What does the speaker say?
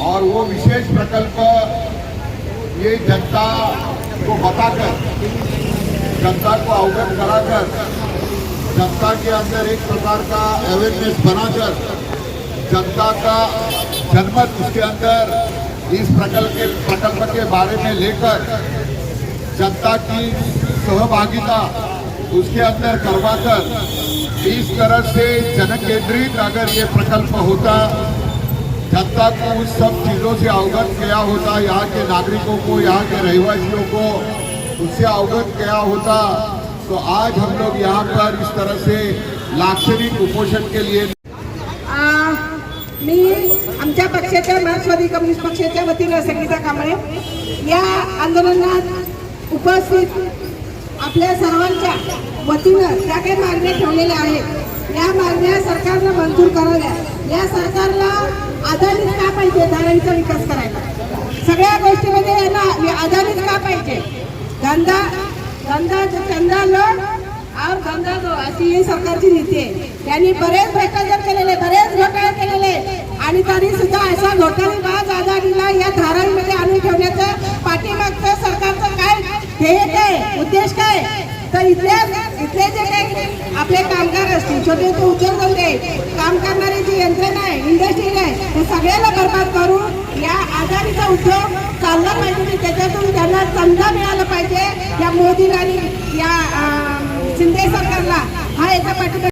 और वो विशेष प्रकल्प ये जनता को बताकर, जनता को अवगत कराकर, जनता के अंदर एक प्रकार का अवेयरनेस बनाकर, जनता का जनमत उसके अंदर इस प्रकल्प के प्रकल्प के बारे में लेकर, जनता की सहभागिता उसके अंदर करवाकर, इस तरह से जन केंद्रित अगर ये प्रकल्प होता जनता को उस सब चीज़ों से अवगत किया होता यहाँ के नागरिकों को यहाँ के रहवासियों को उससे अवगत किया होता। तो आज हम लोग यहाँ पर इस तरह से लाक्षणिक कुपोषण के लिए आ, मी आमच्या पक्षाच्या मार्क्सवादी कम्युनिस्ट पक्षाच्या वतीनं संगीता कांबळे या आंदोलनात उपस्थित आपल्या सर्वांच्या वतीनं ज्या काही मागण्या ठेवलेल्या आहेत. या मागण्या सरकारनं मंजूर कराव्या या सरकारला आधारित का पाहिजे धारावीचा विकास करायला? सगळ्या गोष्टीमध्ये यांना आधारित का पाहिजे? धंदा धंदा धंदा लो और धंदा दो अशी ही सरकारची नीती आहे. त्यांनी बरेच भ्रष्टाचार केलेले बरेच घोटाळे केलेले. आणि तरी सुद्धा अशा घोटाळेबाज आघाडीला या धारण आणून ठेवण्याचं पाठीमागचं सरकारचं काय ध्येय काय उद्देश काय? तर इथले इथले जे काही आपले कामगार असतील छोटे छोटे उद्योगधंदे काम करणारी जी यंत्रणा आहे इंडस्ट्री आहे हे सगळ्याला बर्बाद करून या आजारीचा उद्योग चालला पाहिजे त्याच्यातून त्यांना संधा मिळाला पाहिजे. या मोदी आणि या शिंदे सरकारला हा याचा पाठिंबा